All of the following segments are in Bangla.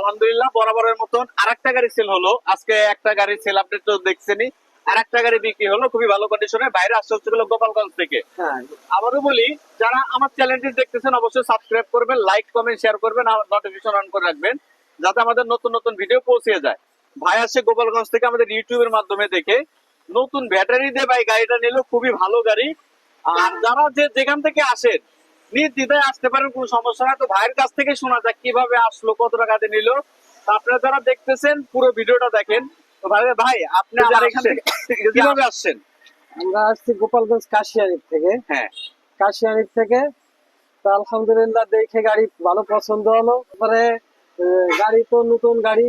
আলহামদুলিল্লাহ বরাবরের মতন। আরেকটা গাড়ি সেল হলো। আজকে একটা গাড়ি সেল আপডেট তো দেখছেনই। আরেকটা গাড়ি বিক্রি হলো খুবই ভালো কন্ডিশনে বাইরে আসতে হচ্ছে গোপালগঞ্জ থেকে। হ্যাঁ। আবারও বলি যারা আমার চ্যানেলটি দেখতেছেন অবশ্যই সাবস্ক্রাইব করবেন লাইক কমেন্ট শেয়ার করবেন আর নোটিফিকেশন অন করে রাখবেন যাতে আমাদের নতুন নতুন ভিডিও পৌঁছে যায়। ভাই আসছে গোপালগঞ্জ থেকে আমাদের ইউটিউবের মাধ্যমে দেখে। নতুন ব্যাটারি দিয়ে ভাই গাড়িটা নিল খুবই ভালো গাড়ি। আর যারা যে যেখান থেকে আসেন নির্দ্বিধায় আসতে পারেন কোনো সমস্যা নাই। তো ভাইয়ের কাছ থেকে শোনা যাক কীভাবে আসলো কত টাকাতে নিল। আপনারা যারা দেখতেছেন পুরো ভিডিওটা দেখেন। তো ভাই ভাই আপনি আমার এখান কীভাবে আসছেন? আমরা আসছি গোপালগঞ্জ কাশিয়ানির থেকে। হ্যাঁ। কাশিয়ানির থেকে। তো আলহামদুলিল্লাহ দেখে গাড়ি ভালো পছন্দ হলো। তারপরে গাড়ি তো নতুন গাড়ি।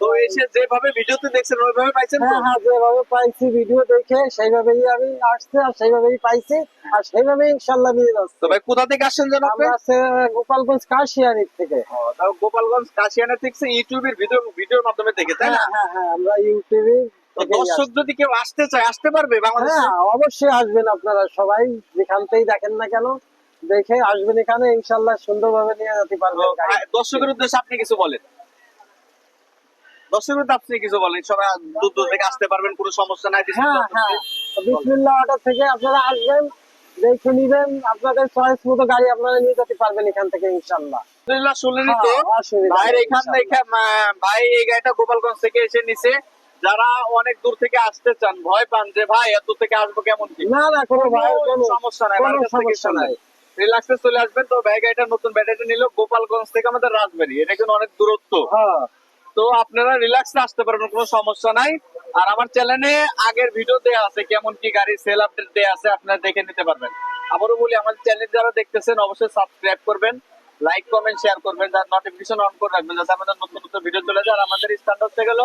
তো এসে যেভাবে ভিডিওতে দেখছেন ওইভাবে পাইছেন হ্যাঁ হ্যাঁ যেভাবে পাইছি ভিডিও দেখে সেইভাবেই আমি আসছি আর সেইভাবেই পাইছি। আর সেইভাবেই ইনশাল্লাহ নিয়ে যাচ্ছি। তো ভাই কোথা থেকে আসছেন আপনি? আছে গোপালগঞ্জ কাশিয়ানির থেকে। গোপালগঞ্জ কাশিয়ানা থেকে ইউটিউবের ভিডিও ভিডিওর মাধ্যমে দেখে তাই না? হ্যাঁ হ্যাঁ হ্যাঁ আমরা ইউটিউবে দর্শক যদি কেউ আসতে চায় আসতে পারবে বাংলাদেশে? হ্যাঁ অবশ্যই আসবেন আপনারা সবাই যেখানতেই দেখেন না কেন দেখে আসবেন এখানে ইনশাল্লাহ সুন্দরভাবে নিয়ে যেতে পারবেন দর্শকের উদ্দেশ্যে আপনি কিছু বলেন। আপনি কিছু বলেন সবাই দূর দূর থেকে আসতে পারবেন কোনো সমস্যা নাই হ্যাঁ হ্যাঁ। বিসমিল্লাহ অর্ডার থেকে আপনারা আসবেন দেখে নিবেন আপনাদের চয়েস মতো গাড়ি আপনারা নিয়ে যেতে পারবেন এখান থেকে ইনশাল্লাহ শুনলেনই তো। হ্যাঁ, ভাইয়ের এখান থেকে ভাই এই গাড়িটা গোপালগঞ্জ থেকে এসে নিছে। যারা অনেক দূর থেকে আসতে চান ভয় পান যে ভাই এত থেকে আসব কেমন কি? না না কোনো ভয় কোনো সমস্যা নাই কোনো সমস্যা নাই। রিল্যাক্সে চলে আসবেন তো ব্যাগ গাড়িটা নতুন ব্যাটারি নিল গোপালগঞ্জ থেকে আমাদের রাজবাড়ি। এটা কিন্তু অনেক দূরত্ব। হ্যাঁ। তো আপনারা রিল্যাক্সে আসতে পারবেন, কোনো সমস্যা নাই। আর আমার চ্যানেলে আগের ভিডিও দেয়া আছে, কেমন কি গাড়ি সেল আপডেট দেয়া আছে, আপনারা দেখে নিতে পারবেন। আবারও বলি, আমার চ্যানেল যারা দেখতেছেন, অবশ্যই সাবস্ক্রাইব করবেন লাইক কমেন্ট শেয়ার করবেন, যার নোটিফিকেশন অন করে রাখবেন, যাতে আমাদের নতুন নতুন ভিডিও চলে যায়। আর আমাদের স্থান হচ্ছে গেল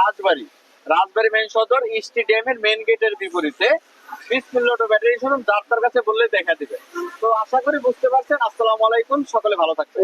রাজবাড়ি। রাজবাড়ি মেন সদর স্টেডিয়ামের মেইন গেটের বিপরীতে। বিশ মিনিট ব্যাটারি শোরুম যার কাছে বললে দেখা দিবে। তো আশা করি বুঝতে পারছেন। আসসালামু আলাইকুম, সকলে ভালো থাকবেন।